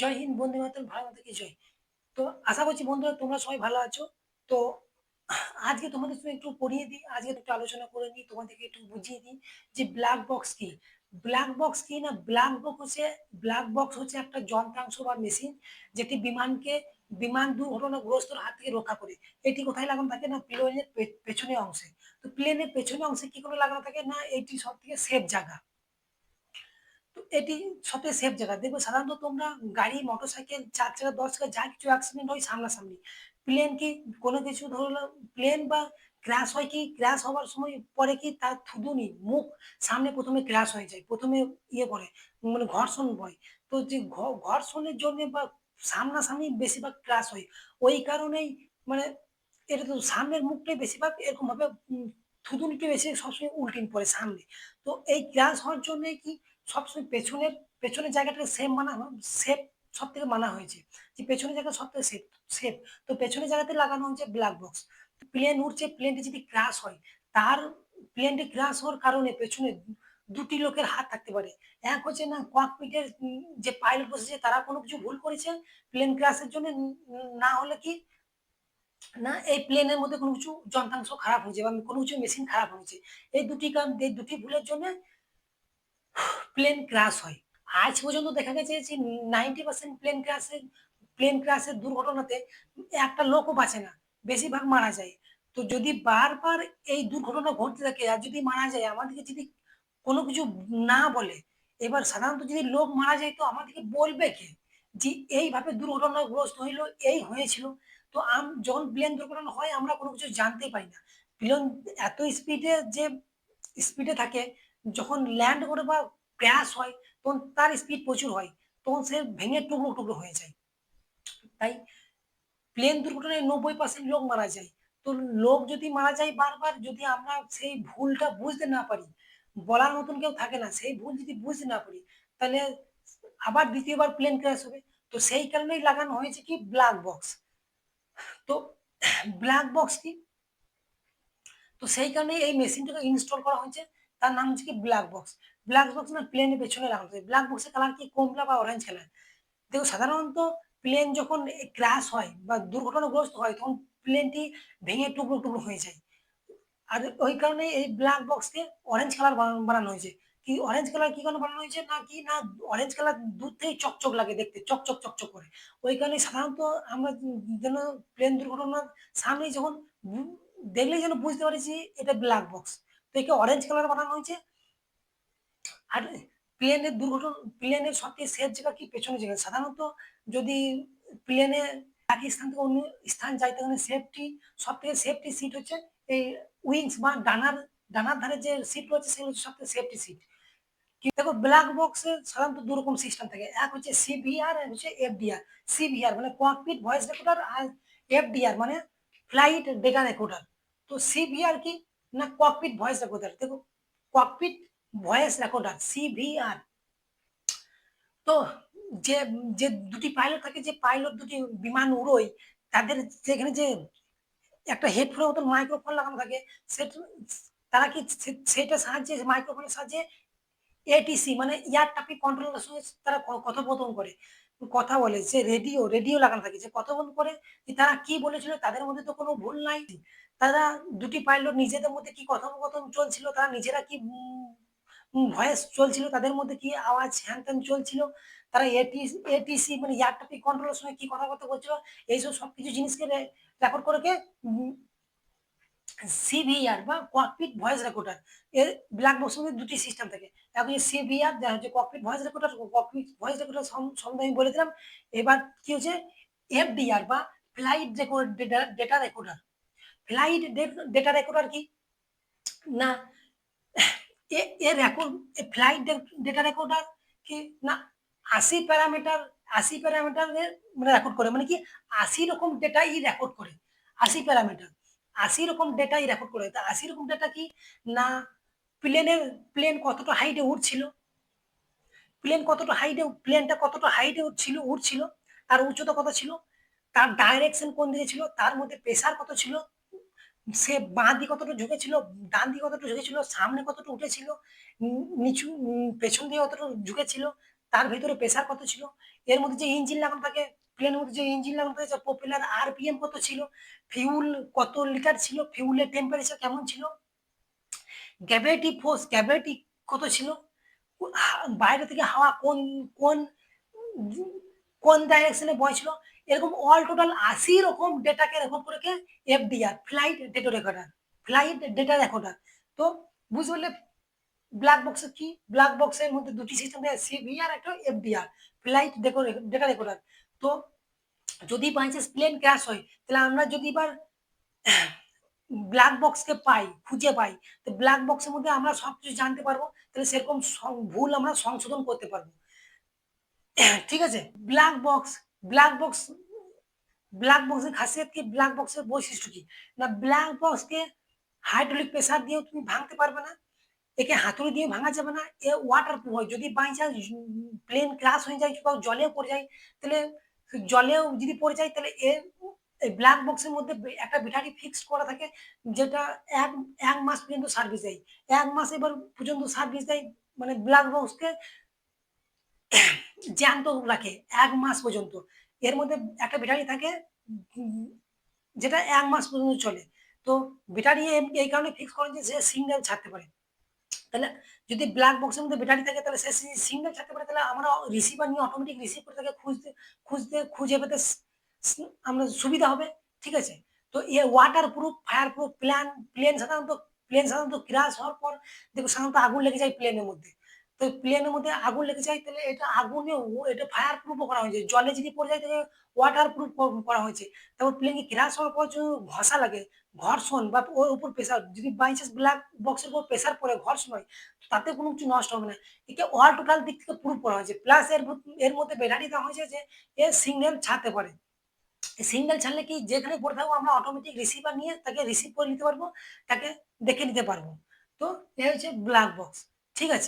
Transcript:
জয় হিন্দ বন্ধু মাতরম ভালো মাতা কি জয়। তো আশা করছি বন্ধুরা তোমরা সবাই ভালো আছো। তো আজকে তোমাদের সঙ্গে একটু পড়িয়ে দিই, আজকে একটু আলোচনা করে নিই, তোমাদেরকে একটু বুঝিয়ে দিই যে ব্ল্যাক বক্স কি। ব্ল্যাক বক্স কি না ব্ল্যাক বক্স হচ্ছে ব্ল্যাক বক্স হচ্ছে একটা যন্ত্রাংশ বা মেশিন যেটি বিমানকে, বিমান দুর্ঘটনাগ্রস্তর হাত থেকে রক্ষা করে। এটি কোথায় লাগানো থাকে না, প্লেনের পেছনের অংশে। তো প্লেনের পেছনের অংশে কি করে লাগানো থাকে না, এটি সব থেকে সেফ জায়গা। এটি সবচেয়ে সেফ জায়গা। দেখবে সাধারণত তোমরা গাড়ি, মোটরসাইকেল, চার চাকা, 10 চাকা যা কিছু অ্যাক্সিডেন্ট হয় সামনাসামনি। প্লেন কি কোনো কিছু ধরো প্লেন বা ক্র্যাশ হয় কি ক্র্যাশ হওয়ার সময় পরে কি তার থুতুনি, মুখ সামনে ১ম এ ক্র্যাশ হয়ে যায়। প্রথমে ইয়ে করে মানে ঘর্ষণ হয়। তো যে ঘর্ষণের জন্যে বা সামনাসামনি বেশিরভাগ ক্র্যাশ হয়। ওই কারণেই মানে এটা তো সামনের মুখটাই বেশিরভাগ এরকমভাবে উম থুতুনিটা বেশি সবসময় উল্টিন পড়ে সামনে। তো এই ক্র্যাশ হওয়ার জন্যে কি সবসময় পেছনের পেছনের জায়গাটাকে সেফ মানা সেফ সব থেকে মানা হয়েছে। যে পেছনের জায়গা সব থেকে সেফ সেফ। তো পেছনের জায়গাতে লাগানো হয়েছে ব্লাক বক্স। প্লেন উড়ছে, প্লেনটি যদি ক্র্যাশ হয়, তার প্লেনটি ক্র্যাশ হওয়ার কারণে পেছনে দুটি লোকের হাত থাকতে পারে। এক হচ্ছে না ককপিটের যে পাইলট বসেছে তারা কোনো কিছু ভুল করেছে প্লেন ক্র্যাশ এর জন্যে, না হলে কি না এই প্লেনের মধ্যে কোনো কিছু যন্ত্রাংশ খারাপ হয়েছে বা কোনো কিছু মেশিন খারাপ হয়েছে। এই দুটি কারণ এই দুটি ভুলের জন্যে প্লেন ক্রাশ হয়। আজ পর্যন্ত দেখা গেছে যে 90% প্লেন ক্রাশের প্লেন ক্রাশের দুর্ঘটনাতে একটা লোকও বাঁচে না। বেশিরভাগ মারা যায়। তো যদি বারবার এই দুর্ঘটনা ঘটতে থাকে আর যদি মারা যায় আমাদেরকে যদি কোনো কিছু না বলে, এবার সাধারণত যদি লোক মারা যায় তো আমাদেরকে বলবে কে? যে এইভাবে দুর্ঘটনাগ্রস্ত হইল, এই হয়েছিল। তো আম যখন প্লেন দুর্ঘটনা হয় আমরা কোনো কিছু জানতে পারি না। প্লেন এত স্পিডে যে স্পিডে থাকে যখন ল্যান্ড করে বা ক্র্যাশ হয় তখন তার স্পিড প্রচুর হয়। তখন সে ভেঙে টুকরো, টুকরো হয়ে যায়। তাই প্লেন দুর্ঘটনায় ৯০% লোক মারা যায়। তো লোক যদি মারা যায় বারবার যদি আমরা সেই ভুলটা বুঝতে না পারি, বলার মতন কেউ থাকে না। সেই ভুল যদি বুঝতে না পারি, তাহলে আবার দ্বিতীয়বার প্লেন ক্র্যাশ হবে। তো সেই কারণেই লাগানো হয়েছে কি ব্লাক বক্স। তো ব্লাক বক্স কি? তো সেই কারণেই এই মেশিনটাকে ইনস্টল করা হয়েছে। তার নাম হচ্ছে কি ব্লাক বক্স। ব্লাক বক্স না প্লেনের পেছনে লাগানো থাকে। ব্লাক বক্সের কালার কি কমলা বা অরেঞ্জ কালার। দেখো সাধারণত প্লেন যখন এ ক্র্যাশ হয় বা দুর্ঘটনাগ্রস্ত হয় তখন প্লেনটি ভেঙে টুকরো, টুকরো হয়ে যায়। আর ওই কারণে এই ব্লাক বক্সকে অরেঞ্জ কালার বানানো হয়েছে। কি অরেঞ্জ কালার কি কারণে বানানো হয়েছে? না কি না অরেঞ্জ কালার দূর থেকেই চকচক লাগে দেখতে। চকচক, চকচক করে। ওই কারণে সাধারণত আমরা যেন প্লেন দুর্ঘটনার সামনেই যখন দেখলেই যেন বুঝতে পারি যে এটা ব্লাক বক্স। একে অরেঞ্জ কালার বানানো হয়েছে। আর প্লেনের দুর্ঘটনা প্লেনের সবথেকে সেফ জায়গা কি পেছনের জায়গা। সাধারণত যদি প্লেনে এক স্থান থেকে অন্য স্থান যাইতে গেলে সেফটি সবথেকে সেফটি সিট হচ্ছে এই উইংস বা ডানার ডানার ধারে যে সিট রয়েছে, সেগুলো হচ্ছে সবথেকে সেফটি সিট। দেখো ব্লাক বক্সে সাধারণত ২ রকম সিস্টেম থাকে। এক হচ্ছে সিভিআর এক হচ্ছে এফডিআর। সিভিআর মানে ককপিট ভয়েস রেকর্ডার আর এফডিআর মানে ফ্লাইট ডেটা রেকর্ডার। তো সিভিআর কি? না ককপিট ভয়েস রেকর্ডার। দেখো ককপিট ভয়েস রেকর্ডার সিভিআর। তো যে যে দুটি পাইলট থাকে, যে পাইলট দুটি বিমান উড়োয়, তাদের যেখানে যে একটা হেডফোনের মতন মাইক্রোফোন লাগানো থাকে, সেট, তারা কি সে সেটার সাহায্যে মাইক্রোফোনের সাহায্যে এটিসি মানে এয়ার ট্রাফিক কন্ট্রোলারের সঙ্গে তারা কথোপকথন করে। কথা বলে যে রেডিও, রেডিও লাগানো থাকে যে কথোপকথন করে যে তারা কি বলেছিল তাদের মধ্যে তো কোনো ভুল নাই। তারা দুটি পাইলট নিজেদের মধ্যে কি কথোপকথন চলছিল, তারা নিজেরা কি ভয়েস চলছিল, তাদের মধ্যে কি আওয়াজ হ্যান-ত্যান চলছিল। তারা এটিস এটিসি মানে এয়ার ট্রাফিক কন্ট্রোলারের সঙ্গে কি কথাবার্তা বলছিল, এইসব সবকিছু জিনিসকে রেকর্ড করে সিভিআর বা ককপিট ভয়েস রেকর্ডার। এর ব্ল্যাক বক্সের মধ্যে ২ টি সিস্টেম থাকে। এক হচ্ছে সিভিআর যা হচ্ছে cockpit voice recorder, cockpit voice recorder সম্বন্ধে আমি বলে দিলাম। এবার কি হচ্ছে এফডিআর বা flight record data recorder. Flight data recorder কি? না এ রেকর্ড ফ্লাইট ডেটা রেকর্ডার কি না ৮০ প্যারামিটার ৮০ প্যারামিটারের মানে রেকর্ড করে। মানে কি ৮০ রকম ডেটাই রেকর্ড করে। ৮০ প্যারামিটার। ৮০ রকম ডেটাই রেকর্ড করে। তা ৮০ রকম ডেটা কি? না প্লেনের প্লেন কতটা হাইটে উড়ছিল, প্লেন কতটা হাইটে প্লেনটা কতটা হাইটে উঠছিল উড়ছিল, তার উচ্চতা কত ছিল, তার ডাইরেকশন কোন দিকে ছিল, তার মধ্যে প্রেশার কত ছিল, সে বাঁ দিকে কতটা ঝুঁকেছিল, ডান দিকে কতটা ঝুঁকেছিল, সামনে কতটা উঠেছিল, নিচু পেছন দিকে কতটা ঝুঁকেছিল, তার ভেতরে প্রেশার কত ছিল? এর মধ্যে যে ইঞ্জিন লাগানো থাকে প্লেনের মধ্যে যে ইঞ্জিন লাগানো থাকে পপুলার আরপিএম কত ছিল? ফিউল কত লিটার ছিল? ফিউলের টেম্পারেচার কেমন ছিল? গ্র্যাভিটি ফোর্স গ্র্যাভিটি কত ছিল? বাইরে থেকে হাওয়া কোন কোন কোন ডাইরেকশনে বইছিল এরকম অল টোটাল আশি রকম ডেটাকে রেকর্ড করেছে FDR flight data recorder flight data recorder তো বুঝতে পারলে ব্ল্যাক বক্সের কি? ব্ল্যাক বক্সের মধ্যে দুটি সিস্টেম থাকে সিভিআর একটা এফডিআর ফ্লাইট ডেটা রেকর্ডার তো যদি বাই চান্স প্লেন ক্র্যাশ হয়, তাহলে আমরা যদি এবার ব্ল্যাক বক্সকে পাই, খুঁজে পাই, তো ব্ল্যাক বক্সের মধ্যে আমরা সবকিছু জানতে পারব, তাহলে সেরকম ভুল আমরা সংশোধন করতে পারব। ঠিক আছে? Black box black box black বক্সের খাসিয়ত কি? ব্ল্যাক বক্সের বৈশিষ্ট্য কি? না ব্ল্যাক বক্সকে হাইড্রোলিক প্রেসার দিয়েও তুমি ভাঙতে পারবে না, একে হাতুড়ি দিয়ে ভাঙা যাবে না, এ ওয়াটার প্রুফ হয়। যদি বাই চান্স প্লেন ক্রাশ হয়ে যায়, বা জলেও পড়ে যায়, তাহলে জলেও যদি পড়ে যায় তাহলে এর এই ব্ল্যাক বক্সের মধ্যে একটা ব্যাটারি ফিক্সড করা থাকে যেটা এক এক মাস পর্যন্ত সার্ভিস দেয়। এক মাস এবার পর্যন্ত সার্ভিস দেয় মানে ব্ল্যাক বক্সকে জ্যান্ত রাখে এক মাস পর্যন্ত। এর মধ্যে একটা ব্যাটারি থাকে, যেটা এক মাস পর্যন্ত চলে। তো ব্যাটারি এই কারণে ফিক্স করে যে সে সিঙ্গেল ছাড়তে পারে। তাহলে যদি ব্ল্যাক বক্সের মধ্যে ব্যাটারি থাকে, তাহলে সে সিগন্যাল থাকতে পারে। তাহলে আমরা রিসিভার নিয়ে অটোমেটিক রিসিভ করে তাকে খুঁজতে খুঁজতে খুঁজে পেতে আমরা সুবিধা হবে, ঠিক আছে? তো এ waterproof fireproof plan plane সাধারণত প্লেন সাধারণত ক্রাশ হওয়ার পর দেখো সাধারণত আগুন লেগে যায় প্লেনের মধ্যে। তো প্লেনের মধ্যে আগুন লেগে যায়, তাহলে এটা আগুনে এটা ফায়ার প্রুফও করা হয়েছে। জলে যদি পড়ে যায়, তাহলে ওয়াটার প্রুফ করা হয়েছে। তারপর প্লেনকে ক্রাশ হওয়ার পর যে ঘষা লাগে, ঘর্ষণ বা ওর উপর প্রেসার যদি বাই চান্স ব্ল্যাক বক্সের উপর প্রেসার পড়ে, ঘর্ষণ হয়, তাতে কোনো কিছু নষ্ট হবে না। একে অল টোটাল দিক থেকে প্রুফ করা হয়েছে। প্লাস এর এর মধ্যে ব্যাটারি দেওয়া হয়েছে যে, এ সিগন্যাল ছাড়তে পারে। সিগন্যাল ছাড়লে কি যেখানে পড়ে থাকব, আমরা অটোমেটিক রিসিভার নিয়ে তাকে রিসিভ করে নিতে পারব, তাকে দেখে নিতে পারব। তো এ হচ্ছে ব্ল্যাক বক্স ঠিক আছে?